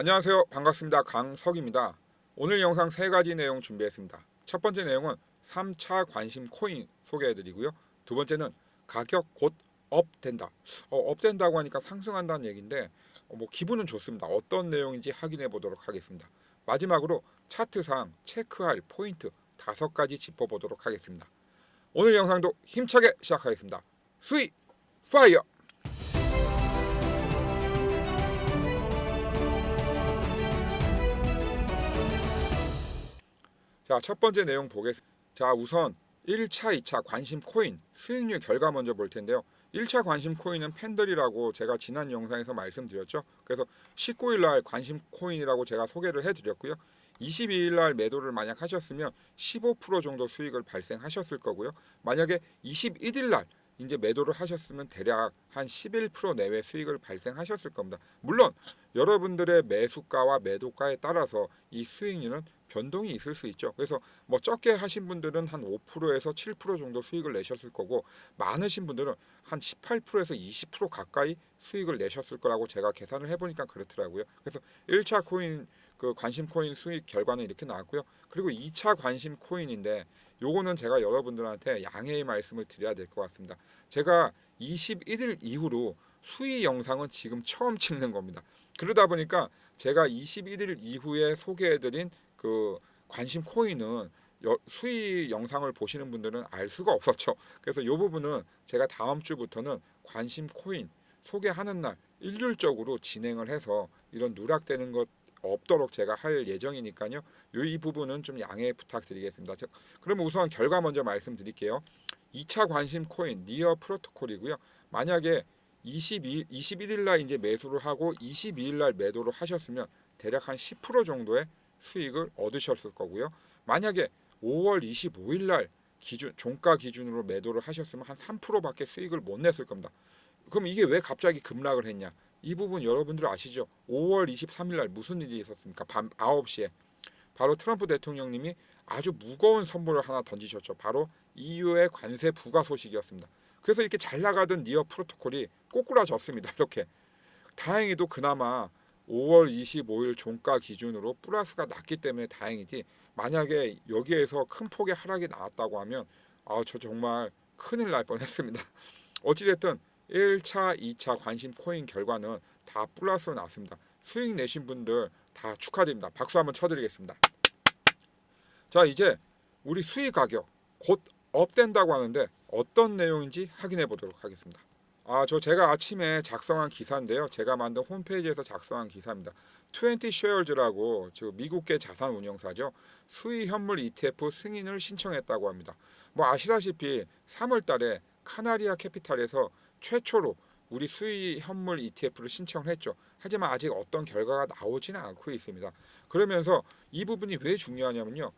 안녕하세요. 반갑습니다. 강석입니다. 오늘 영상 세 가지 내용 준비했습니다. 첫 번째 내용은 3차 관심 코인 소개해드리고요. 두 번째는 가격 곧 업된다. 어, 업된다고 하니까 상승한다는 얘기인데 어, 뭐 기분은 좋습니다. 어떤 내용인지 확인해 보도록 하겠습니다. 마지막으로 차트상 체크할 포인트 다섯 가지 짚어보도록 하겠습니다. 오늘 영상도 힘차게 시작하겠습니다. 수위 파이어! 자, 첫 번째 내용 보겠습니다. 자, 우선 1차, 2차 관심 코인 수익률 결과 먼저 볼 텐데요. 1차 관심 코인은 팬들이라고 제가 지난 영상에서 말씀드렸죠. 그래서 19일 날 관심 코인이라고 제가 소개를 해 드렸고요. 22일 날 매도를 만약 하셨으면 15% 정도 수익을 발생하셨을 거고요. 만약에 21일 날 이제 매도를 하셨으면 대략 한 11% 내외 수익을 발생하셨을 겁니다. 물론 여러분들의 매수가와 매도가에 따라서 이 수익률은 변동이 있을 수 있죠. 그래서 뭐 적게 하신 분들은 한 5%에서 7% 정도 수익을 내셨을 거고 많으신 분들은 한 18%에서 20% 가까이 수익을 내셨을 거라고 제가 계산을 해보니까 그렇더라고요. 그래서 1차 코인 그 관심 코인 수익 결과는 이렇게 나왔고요. 그리고 2차 관심 코인인데 요거는 제가 여러분들한테 양해의 말씀을 드려야 될 것 같습니다. 제가 21일 이후로 수익 영상은 지금 처음 찍는 겁니다. 그러다 보니까 제가 21일 이후에 소개해드린 그 관심 코인은 여- 수익 영상을 보시는 분들은 알 수가 없었죠. 그래서 이 부분은 제가 다음 주부터는 관심 코인 소개하는 날 일률적으로 진행을 해서 이런 누락되는 것 없도록 제가 할 예정이니까요. 이 부분은 좀 양해 부탁드리겠습니다. 자, 그럼 우선 결과 먼저 말씀드릴게요. 2차 관심 코인 니어 프로토콜이고요. 만약에 22 21일 날 이제 매수를 하고 22일 날 매도를 하셨으면 대략 한 10% 정도의 수익을 얻으셨을 거고요. 만약에 5월 25일 날 기준 종가 기준으로 매도를 하셨으면 한 3%밖에 수익을 못 냈을 겁니다. 그럼 이게 왜 갑자기 급락을 했냐? 이 부분 여러분들 아시죠? 5월 23일 날 무슨 일이 있었습니까? 밤 9시에 바로 트럼프 대통령님이 아주 무거운 선물을 하나 던지셨죠. 바로 EU의 관세 부과 소식이었습니다. 그래서 이렇게 잘 나가던 니어 프로토콜이 꼬꾸라졌습니다. 이렇게 다행히도 그나마 5월 25일 종가 기준으로 플러스가 났기 때문에 다행이지 만약에 여기에서 큰 폭의 하락이 나왔다고 하면 아 저 정말 큰일 날 뻔했습니다. 어찌됐든 1차, 2차 관심 코인 결과는 다 플러스로 나왔습니다. 수익 내신 분들 다 축하드립니다. 박수 한번 쳐드리겠습니다. 자 이제 우리 수익 가격 곧 업된다고 하는데 어떤 내용인지 확인해 보도록 하겠습니다. 아, 저 제가 아침에 작성한 기사인데요. 제가 만든 홈페이지에서 작성한 기사입니다. 20 shares라고 저 미국계 자산 운용사죠. 수의 현물 ETF 승인을 신청했다고 합니다. 뭐 아시다시피 3월 달에 카나리아 캐피탈에서 최초로 우리 수의 현물 ETF를 신청을 했죠. 하지만 아직 어떤 결과가 나오지는 않고 있습니다. 그러면서 이 부분이 왜 중요하냐면요.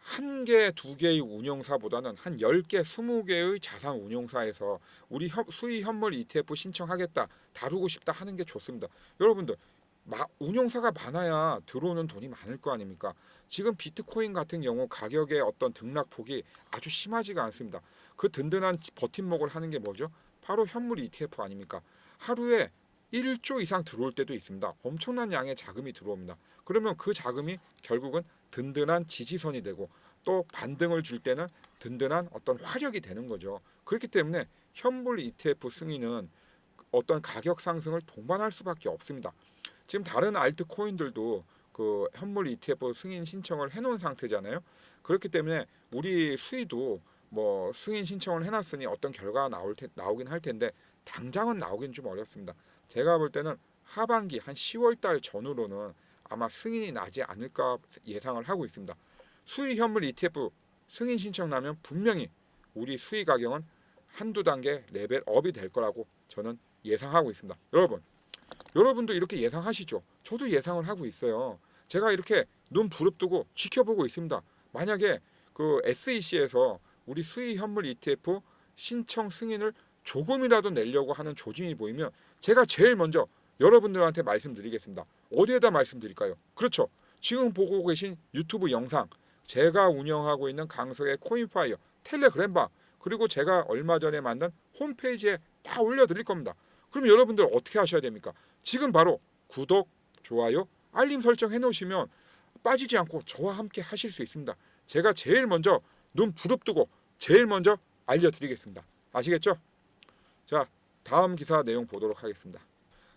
한 개, 두 개의 운용사보다는 한 10개, 20개의 자산 운용사에서 우리 현- 수의 현물 ETF 신청하겠다, 다루고 싶다 하는 게 좋습니다. 여러분들, 마- 운용사가 많아야 들어오는 돈이 많을 거 아닙니까? 지금 비트코인 같은 경우 가격의 어떤 등락폭이 아주 심하지가 않습니다. 그 든든한 버팀목을 하는 게 뭐죠? 바로 현물 ETF 아닙니까? 하루에 1조 이상 들어올 때도 있습니다. 엄청난 양의 자금이 들어옵니다. 그러면 그 자금이 결국은 든든한 지지선이 되고 또 반등을 줄 때는 든든한 어떤 화력이 되는 거죠. 그렇기 때문에 현물 ETF 승인은 어떤 가격 상승을 동반할 수밖에 없습니다. 지금 다른 알트 코인들도 그 현물 ETF 승인 신청을 해놓은 상태잖아요. 그렇기 때문에 우리 수의도 뭐 승인 신청을 해놨으니 어떤 결과가 나올 테, 나오긴 할 텐데 당장은 나오긴 좀 어렵습니다. 제가 볼 때는 하반기 한 10월 달 전후로는 아마 승인이 나지 않을까 예상을 하고 있습니다. 수의 현물 ETF 승인 신청 나면 분명히 우리 수의 가격은 한두 단계 레벨 업이 될 거라고 저는 예상하고 있습니다. 여러분, 여러분도 이렇게 예상하시죠? 저도 예상을 하고 있어요. 제가 이렇게 눈 부릅뜨고 지켜보고 있습니다. 만약에 그 SEC에서 우리 수의 현물 ETF 신청 승인을 조금이라도 내려고 하는 조짐이 보이면 제가 제일 먼저 여러분들한테 말씀드리겠습니다. 어디에다 말씀드릴까요? 그렇죠. 지금 보고 계신 유튜브 영상, 제가 운영하고 있는 강석의 코인파이어 텔레그램방 그리고 제가 얼마 전에 만든 홈페이지에 다 올려드릴 겁니다. 그럼 여러분들 어떻게 하셔야 됩니까? 지금 바로 구독, 좋아요, 알림 설정 해놓으시면 빠지지 않고 저와 함께 하실 수 있습니다. 제가 제일 먼저 눈 부릅뜨고 제일 먼저 알려드리겠습니다. 아시겠죠? 자, 다음 기사 내용 보도록 하겠습니다.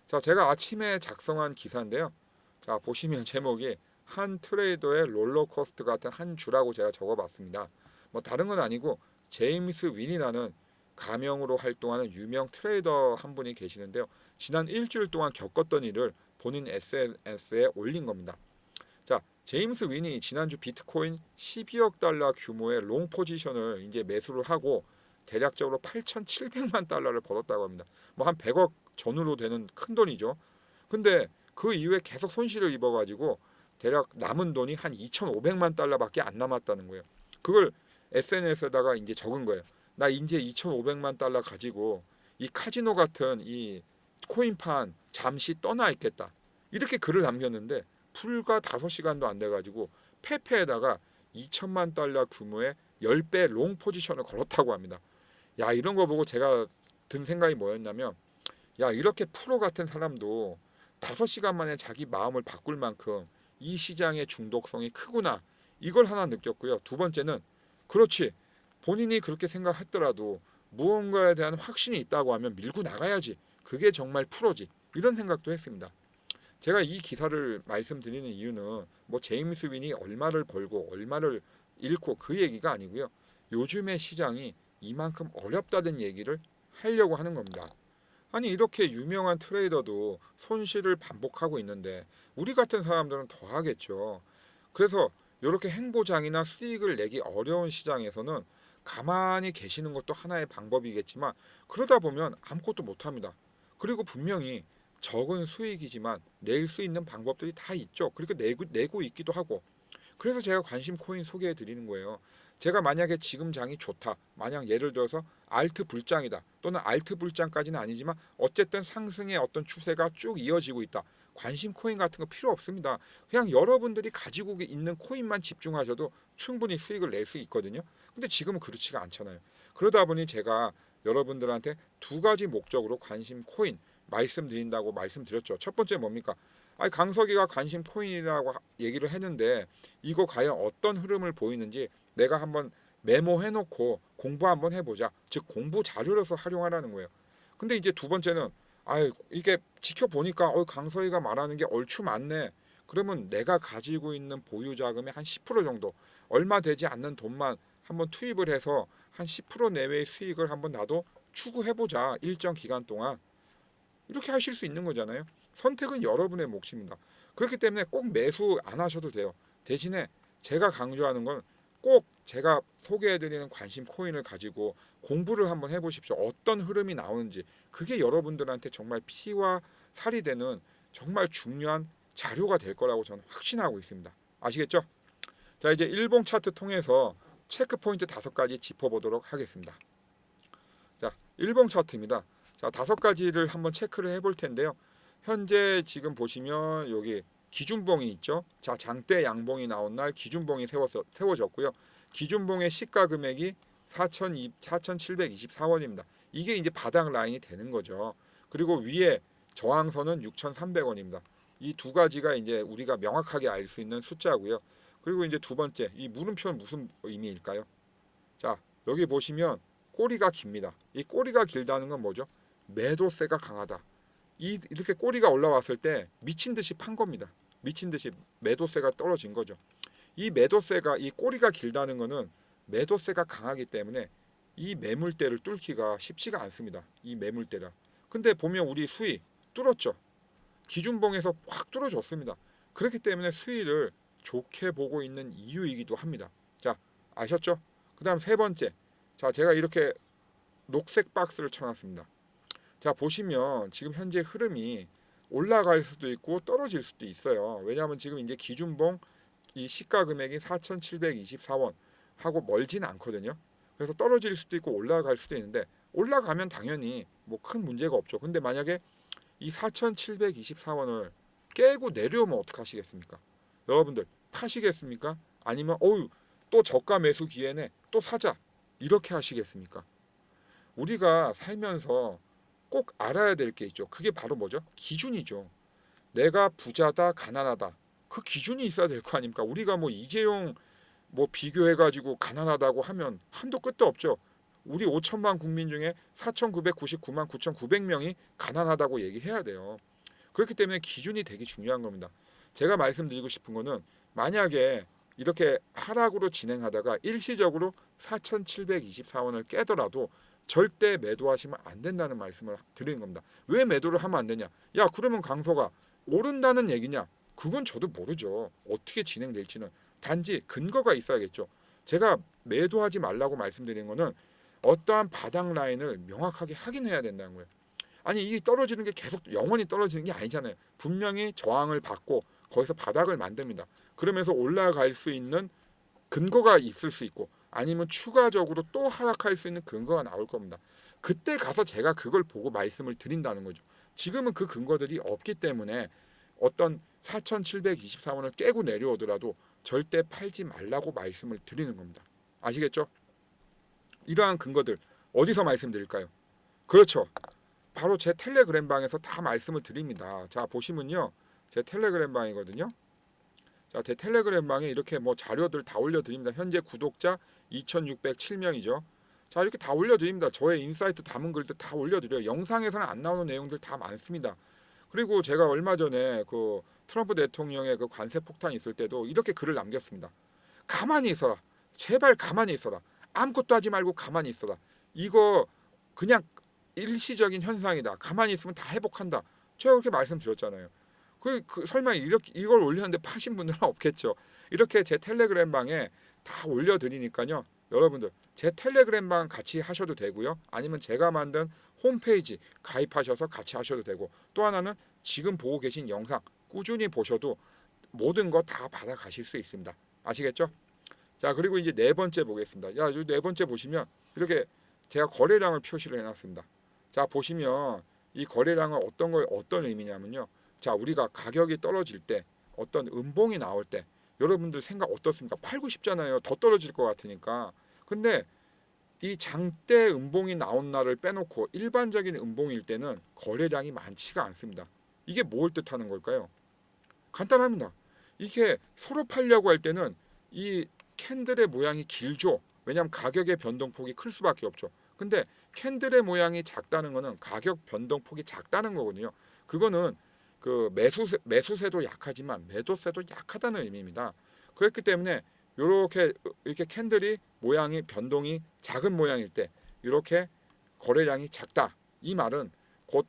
자, 제가 아침에 작성한 기사인데요. 자, 보시면 제목이 한 트레이더의 롤러코스터 같은 한 주라고 제가 적어봤습니다. 뭐 다른 건 아니고 제임스 윈이라는 가명으로 활동하는 유명 트레이더 한 분이 계시는데요. 지난 일주일 동안 겪었던 일을 본인 SNS에 올린 겁니다. 자, 제임스 윈이 지난주 비트코인 12억 달러 규모의 롱 포지션을 이제 매수를 하고 대략적으로 8,700만 달러를 벌었다고 합니다. 뭐 한 100억 전후로 되는 큰 돈이죠. 근데 그 이후에 계속 손실을 입어가지고 대략 남은 돈이 한 2,500만 달러밖에 안 남았다는 거예요. 그걸 SNS에다가 이제 적은 거예요. 나 이제 2,500만 달러 가지고 이 카지노 같은 이 코인판 잠시 떠나 있겠다. 이렇게 글을 남겼는데 불과 5시간도 안 돼가지고 페페에다가 2천만 달러 규모의 10배 롱 포지션을 걸었다고 합니다. 야 이런 거 보고 제가 든 생각이 뭐였냐면 야 이렇게 프로 같은 사람도 5시간 만에 자기 마음을 바꿀 만큼 이 시장의 중독성이 크구나 이걸 하나 느꼈고요. 두 번째는 그렇지 본인이 그렇게 생각했더라도 무언가에 대한 확신이 있다고 하면 밀고 나가야지 그게 정말 프로지 이런 생각도 했습니다. 제가 이 기사를 말씀드리는 이유는 뭐 제임스 윈이 얼마를 벌고 얼마를 잃고 그 얘기가 아니고요. 요즘의 시장이 이만큼 어렵다는 얘기를 하려고 하는 겁니다. 아니 이렇게 유명한 트레이더도 손실을 반복하고 있는데 우리 같은 사람들은 더 하겠죠. 그래서 이렇게 행보장이나 수익을 내기 어려운 시장에서는 가만히 계시는 것도 하나의 방법이겠지만 그러다 보면 아무것도 못 합니다. 그리고 분명히 적은 수익이지만 낼 수 있는 방법들이 다 있죠. 그리고 내고, 내고 있기도 하고. 그래서 제가 관심 코인 소개해 드리는 거예요. 제가 만약에 지금 장이 좋다. 만약 예를 들어서 알트 불장이다. 또는 알트 불장까지는 아니지만 어쨌든 상승의 어떤 추세가 쭉 이어지고 있다. 관심 코인 같은 거 필요 없습니다. 그냥 여러분들이 가지고 있는 코인만 집중하셔도 충분히 수익을 낼 수 있거든요. 근데 지금은 그렇지가 않잖아요. 그러다 보니 제가 여러분들한테 두 가지 목적으로 관심 코인 말씀드린다고 말씀드렸죠. 첫 번째 뭡니까? 아니 강석이가 관심 코인이라고 하- 얘기를 했는데 이거 과연 어떤 흐름을 보이는지 내가 한번 메모해 놓고 공부 한번 해 보자. 즉 공부 자료로서 활용하라는 거예요. 근데 이제 두 번째는 아유 이게 지켜보니까 어 강서희가 말하는 게 얼추 맞네. 그러면 내가 가지고 있는 보유 자금의 한 10% 정도 얼마 되지 않는 돈만 한번 투입을 해서 한 10% 내외의 수익을 한번 나도 추구해 보자. 일정 기간 동안 이렇게 하실 수 있는 거잖아요. 선택은 여러분의 몫입니다. 그렇기 때문에 꼭 매수 안 하셔도 돼요. 대신에 제가 강조하는 건 꼭 제가 소개해드리는 관심 코인을 가지고 공부를 한번 해보십시오. 어떤 흐름이 나오는지 그게 여러분들한테 정말 피와 살이 되는 정말 중요한 자료가 될 거라고 저는 확신하고 있습니다. 아시겠죠? 자 이제 일봉 차트 통해서 체크 포인트 다섯 가지 짚어보도록 하겠습니다. 자 일봉 차트입니다. 자 다섯 가지를 한번 체크를 해볼 텐데요. 현재 지금 보시면 여기 기준봉이 있죠. 자 장대 양봉이 나온 날 기준봉이 세워서 세워졌고요. 기준봉의 시가 금액이 4,724원입니다. 이게 이제 바닥 라인이 되는 거죠. 그리고 위에 저항선은 6,300원입니다. 이 두 가지가 이제 우리가 명확하게 알 수 있는 숫자고요. 그리고 이제 두 번째 이 물음표는 무슨 의미일까요? 자 여기 보시면 꼬리가 깁니다. 이 꼬리가 길다는 건 뭐죠? 매도세가 강하다. 이 이렇게 꼬리가 올라왔을 때 미친 듯이 판 겁니다. 미친 듯이 매도세가 떨어진 거죠. 이 매도세가 이 꼬리가 길다는 거는 매도세가 강하기 때문에 이 매물대를 뚫기가 쉽지가 않습니다. 이 매물대라. 근데 보면 우리 수위 뚫었죠. 기준봉에서 확 뚫어줬습니다. 그렇기 때문에 수위를 좋게 보고 있는 이유이기도 합니다. 자, 아셨죠? 그 다음 세 번째. 자, 제가 이렇게 녹색 박스를 쳐놨습니다. 자, 보시면 지금 현재 흐름이 올라갈 수도 있고 떨어질 수도 있어요. 왜냐하면 지금 이제 기준봉 이 시가 금액이 4,724원 하고 멀진 않거든요. 그래서 떨어질 수도 있고 올라갈 수도 있는데 올라가면 당연히 뭐 큰 문제가 없죠. 근데 만약에 이 4,724원을 깨고 내려오면 어떡하시겠습니까? 여러분들 파시겠습니까? 아니면 어유 또 저가 매수 기회네 또 사자 이렇게 하시겠습니까? 우리가 살면서 꼭 알아야 될 게 있죠. 그게 바로 뭐죠? 기준이죠. 내가 부자다 가난하다 그 기준이 있어야 될 거 아닙니까? 우리가 뭐 이재용 뭐 비교해 가지고 가난하다고 하면 한도 끝도 없죠. 우리 5천만 국민 중에 4,999만 9,900명이 가난하다고 얘기해야 돼요. 그렇기 때문에 기준이 되게 중요한 겁니다. 제가 말씀드리고 싶은 거는 만약에 이렇게 하락으로 진행하다가 일시적으로 4,724원을 깨더라도 절대 매도하시면 안 된다는 말씀을 드리는 겁니다. 왜 매도를 하면 안 되냐? 야, 그러면 강소가 오른다는 얘기냐? 그건 저도 모르죠. 어떻게 진행될지는 단지 근거가 있어야겠죠. 제가 매도하지 말라고 말씀드리는 거는 어떠한 바닥 라인을 명확하게 확인해야 된다는 거예요. 아니 이 떨어지는 게 계속 영원히 떨어지는 게 아니잖아요. 분명히 저항을 받고 거기서 바닥을 만듭니다. 그러면서 올라갈 수 있는 근거가 있을 수 있고 아니면 추가적으로 또 하락할 수 있는 근거가 나올 겁니다. 그때 가서 제가 그걸 보고 말씀을 드린다는 거죠. 지금은 그 근거들이 없기 때문에 어떤 4,724원을 깨고 내려오더라도 절대 팔지 말라고 말씀을 드리는 겁니다. 아시겠죠? 이러한 근거들 어디서 말씀드릴까요? 그렇죠. 바로 제 텔레그램 방에서 다 말씀을 드립니다. 자 보시면요, 제 텔레그램 방이거든요. 자, 제 텔레그램 방에 이렇게 뭐 자료들 다 올려드립니다. 현재 구독자 2,607명이죠. 자 이렇게 다 올려드립니다. 저의 인사이트 담은 글들 다 올려드려요. 영상에서는 안 나오는 내용들 다 많습니다. 그리고 제가 얼마 전에 그 트럼프 대통령의 그 관세 폭탄 있을 때도 이렇게 글을 남겼습니다. 가만히 있어라. 제발 가만히 있어라. 아무것도 하지 말고 가만히 있어라. 이거 그냥 일시적인 현상이다. 가만히 있으면 다 회복한다. 제가 그렇게 말씀드렸잖아요. 그, 그 설마 이렇게 이걸 올렸는데 파신 분들은 없겠죠. 이렇게 제 텔레그램 방에 다 올려드리니까요. 여러분들 제 텔레그램 방 같이 하셔도 되고요. 아니면 제가 만든 홈페이지 가입하셔서 같이 하셔도 되고 또 하나는 지금 보고 계신 영상 꾸준히 보셔도 모든 거 다 받아 가실 수 있습니다. 아시겠죠? 자 그리고 이제 네 번째 보겠습니다. 야, 네 번째 보시면 이렇게 제가 거래량을 표시를 해놨습니다. 자 보시면 이 거래량은 어떤 걸 어떤 의미냐면요. 자 우리가 가격이 떨어질 때 어떤 음봉이 나올 때 여러분들 생각 어떻습니까? 팔고 싶잖아요. 더 떨어질 것 같으니까. 근데 이 장대 음봉이 나온 날을 빼놓고 일반적인 음봉일 때는 거래량이 많지가 않습니다. 이게 뭘 뜻하는 걸까요? 간단합니다. 이게 서로 팔려고 할 때는 이 캔들의 모양이 길죠. 왜냐하면 가격의 변동폭이 클 수밖에 없죠. 근데 캔들의 모양이 작다는 거는 가격 변동폭이 작다는 거거든요. 그거는 그 매수세, 매수세도 약하지만 매도세도 약하다는 의미입니다. 그렇기 때문에 이렇게 이렇게 캔들이 모양이 변동이 작은 모양일 때 이렇게 거래량이 작다. 이 말은 곧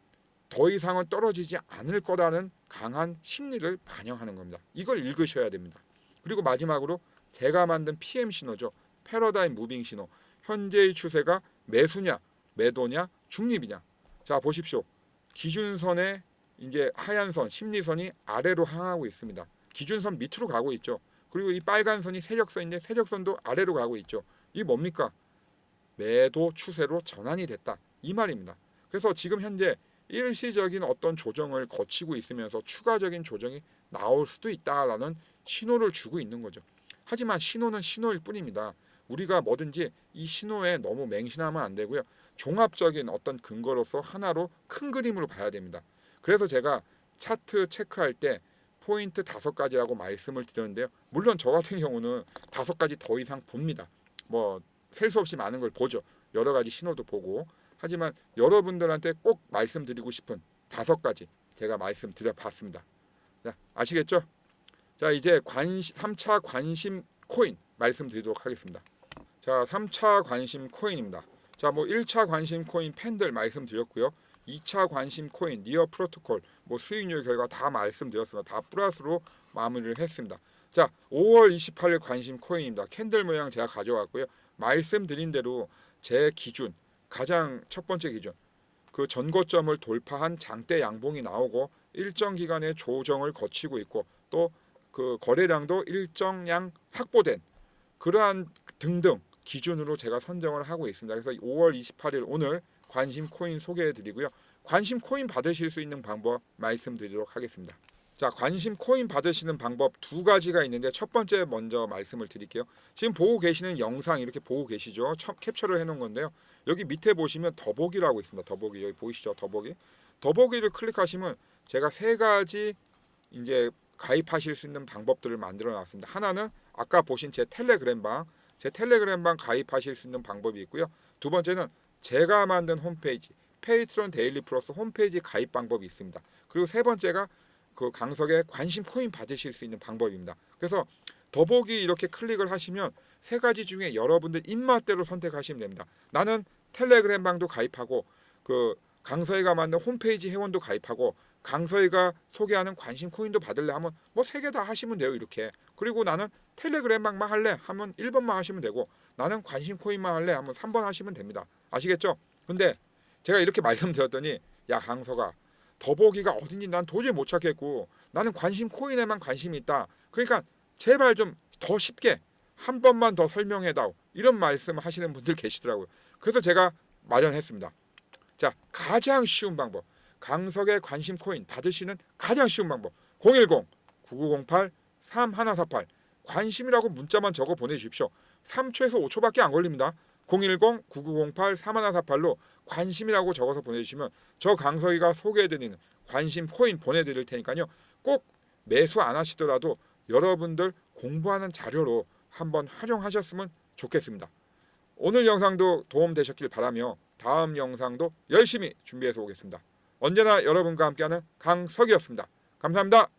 더 이상은 떨어지지 않을 거라는 강한 심리를 반영하는 겁니다. 이걸 읽으셔야 됩니다. 그리고 마지막으로 제가 만든 PM 신호죠. 패러다임 무빙 신호. 현재의 추세가 매수냐, 매도냐, 중립이냐. 자, 보십시오. 기준선의 이제 하얀 선, 심리선이 아래로 향하고 있습니다. 기준선 밑으로 가고 있죠. 그리고 이 빨간 선이 세력선인데 세력선도 아래로 가고 있죠. 이 뭡니까? 매도 추세로 전환이 됐다. 이 말입니다. 그래서 지금 현재 일시적인 어떤 조정을 거치고 있으면서 추가적인 조정이 나올 수도 있다라는 신호를 주고 있는 거죠. 하지만 신호는 신호일 뿐입니다. 우리가 뭐든지 이 신호에 너무 맹신하면 안 되고요. 종합적인 어떤 근거로서 하나로 큰 그림으로 봐야 됩니다. 그래서 제가 차트 체크할 때 포인트 다섯 가지라고 말씀을 드렸는데요. 물론 저 같은 경우는 다섯 가지 더 이상 봅니다. 뭐 셀 수 없이 많은 걸 보죠. 여러 가지 신호도 보고 하지만 여러분들한테 꼭 말씀드리고 싶은 다섯 가지 제가 말씀드려 봤습니다. 자, 아시겠죠? 자, 이제 관심 3차 관심 코인 말씀드리도록 하겠습니다. 자, 3차 관심 코인입니다. 자, 뭐 1차 관심 코인 팬들 말씀드렸고요. 2차 관심 코인 니어 프로토콜 뭐 수익률 결과 다 말씀드렸습니다. 다 플러스로 마무리를 했습니다. 자, 5월 28일 관심 코인입니다. 캔들 모양 제가 가져왔고요. 말씀드린 대로 제 기준 가장 첫 번째 기준 그 전고점을 돌파한 장대 양봉이 나오고 일정 기간의 조정을 거치고 있고 또 그 거래량도 일정량 확보된 그러한 등등 기준으로 제가 선정을 하고 있습니다. 그래서 5월 28일 오늘 관심 코인 소개해 드리고요. 관심 코인 받으실 수 있는 방법 말씀드리도록 하겠습니다. 자, 관심 코인 받으시는 방법 두 가지가 있는데 첫 번째 먼저 말씀을 드릴게요. 지금 보고 계시는 영상 이렇게 보고 계시죠? 첫 캡처를 해 놓은 건데요. 여기 밑에 보시면 더보기라고 있습니다. 더보기 여기 보이시죠? 더보기. 더보기를 클릭하시면 제가 세 가지 이제 가입하실 수 있는 방법들을 만들어 놨습니다. 하나는 아까 보신 제 텔레그램 방, 제 텔레그램 방 가입하실 수 있는 방법이 있고요. 두 번째는 제가 만든 홈페이지, 페이트론 데일리 플러스 홈페이지 가입 방법이 있습니다. 그리고 세 번째가 그 강석에 관심 코인 받으실 수 있는 방법입니다. 그래서 더보기 이렇게 클릭을 하시면 세 가지 중에 여러분들 입맛대로 선택하시면 됩니다. 나는 텔레그램 방도 가입하고 그 강서희가 만든 홈페이지 회원도 가입하고 강서희가 소개하는 관심 코인도 받을래? 하면 뭐 세 개 다 하시면 돼요 이렇게. 그리고 나는 텔레그램 방만 할래? 하면 1번만 하시면 되고 나는 관심 코인만 할래? 하면 3번 하시면 됩니다. 아시겠죠? 근데 제가 이렇게 말씀드렸더니 야 강서가 더보기가 어딘지 난 도저히 못 찾겠고 나는 관심 코인에만 관심이 있다. 그러니까 제발 좀 더 쉽게 한 번만 더 설명해다오. 이런 말씀 하시는 분들 계시더라고요. 그래서 제가 마련했습니다. 자 가장 쉬운 방법 강석의 관심 코인 받으시는 가장 쉬운 방법. 010-9908-3148 관심이라고 문자만 적어 보내주십시오. 3초에서 5초밖에 안 걸립니다. 010-9908-3148로 관심이라고 적어서 보내주시면 저 강석이가 소개해드리는 관심 코인 보내드릴 테니까요. 꼭 매수 안 하시더라도 여러분들 공부하는 자료로 한번 활용하셨으면 좋겠습니다. 오늘 영상도 도움 되셨길 바라며 다음 영상도 열심히 준비해서 오겠습니다. 언제나 여러분과 함께하는 강석이었습니다. 감사합니다.